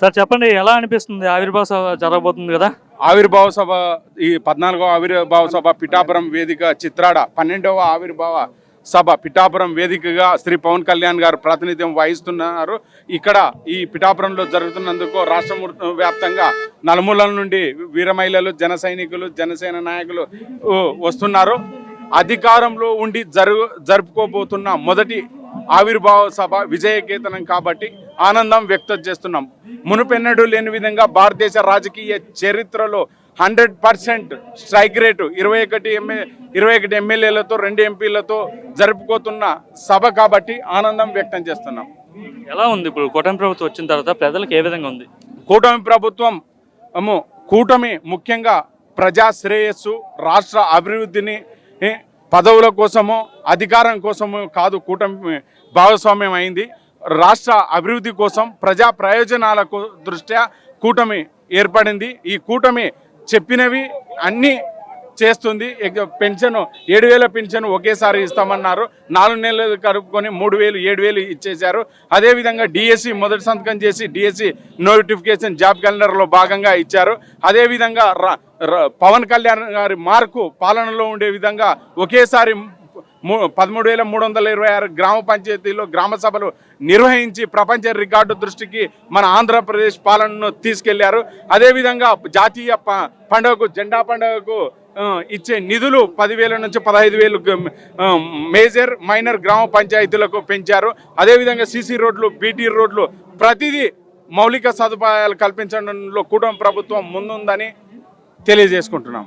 Sir చెప్పండి ఎలా అనిపిస్తుంది? ఆవిర్భావ సభ జరగబోతుంది కదా? ఆవిర్భావ సభ ఈ పద్నాలుగవ ఆవిర్భావ సభ పిఠాపురం వేదిక చిత్రాడ పన్నెండవ ఆవిర్భావ సభ పిఠాపురం వేదికగా శ్రీ పవన్ కళ్యాణ్ గారు ప్రాతినిధ్యం వహిస్తున్నారు. ఇక్కడ ఈ పిఠాపురంలో జరుగుతున్నందుకు రాష్ట్ర వ్యాప్తంగా నలుమూలల నుండి వీర మహిళలు జన సైనికులు జనసేన నాయకులు వస్తున్నారు. అధికారంలో ఉండి జరుగు జరుపుకోబోతున్న మొదటి ఆవిర్భావ సభ విజయకేతనం కాబట్టి ఆనందం వ్యక్తం చేస్తున్నాం. మునుపెన్నడూ లేని విధంగా భారతదేశ రాజకీయ చరిత్రలో హండ్రెడ్ పర్సెంట్ స్ట్రైక్ రేటు ఇరవై ఒకటి ఎంఏ ఇరవై ఒకటి ఎమ్మెల్యేలతో రెండు ఎంపీలతో జరుపుకోతున్న సభ కాబట్టి ఆనందం వ్యక్తం చేస్తున్నాం. ఎలా ఉంది ఇప్పుడు కూటమి ప్రభుత్వం వచ్చిన తర్వాత ప్రజలకు ఏ విధంగా ఉంది? కూటమి ప్రభుత్వం కూటమి ముఖ్యంగా ప్రజా శ్రేయస్సు రాష్ట్ర అభివృద్ధిని పదవుల కోసమో అధికారం కోసమో కాదు కూటమి భాగస్వామ్యం అయింది. రాష్ట్ర అభివృద్ధి కోసం ప్రజా ప్రయోజనాలకు దృష్ట్యా కూటమి ఏర్పడింది. ఈ కూటమి చెప్పినవి అన్నీ చేస్తుంది. పెన్షన్ ఏడు వేల పెన్షన్ ఒకేసారి ఇస్తామన్నారు. నాలుగు నెలలు కలుపుకొని మూడు వేలు ఏడు వేలు ఇచ్చేశారు. అదేవిధంగా డిఎస్సి మొదటి సంతకం చేసి డిఎస్సి నోటిఫికేషన్ జాబ్ క్యాలెండర్లో భాగంగా ఇచ్చారు. అదేవిధంగా పవన్ కళ్యాణ్ గారి మార్కు పాలనలో ఉండే విధంగా ఒకేసారి పదమూడు వేల మూడు వందల ఇరవై ఆరు గ్రామ పంచాయతీలో గ్రామ సభలు నిర్వహించి ప్రపంచ రికార్డు దృష్టికి మన ఆంధ్రప్రదేశ్ పాలనను తీసుకెళ్ళారు. అదేవిధంగా జాతీయ ప- పండుగకు జెండా పండుగకు ఇచ్చే నిధులు పదివేల నుంచి పదహైదు వేలు మేజర్ మైనర్ గ్రామ పంచాయతీలకు పెంచారు. అదేవిధంగా సీసీ రోడ్లు బీటీ రోడ్లు ప్రతిదీ మౌలిక సదుపాయాలు కల్పించడంలో కూటమి ప్రభుత్వం ముందుందని తెలియజేసుకుంటున్నాం.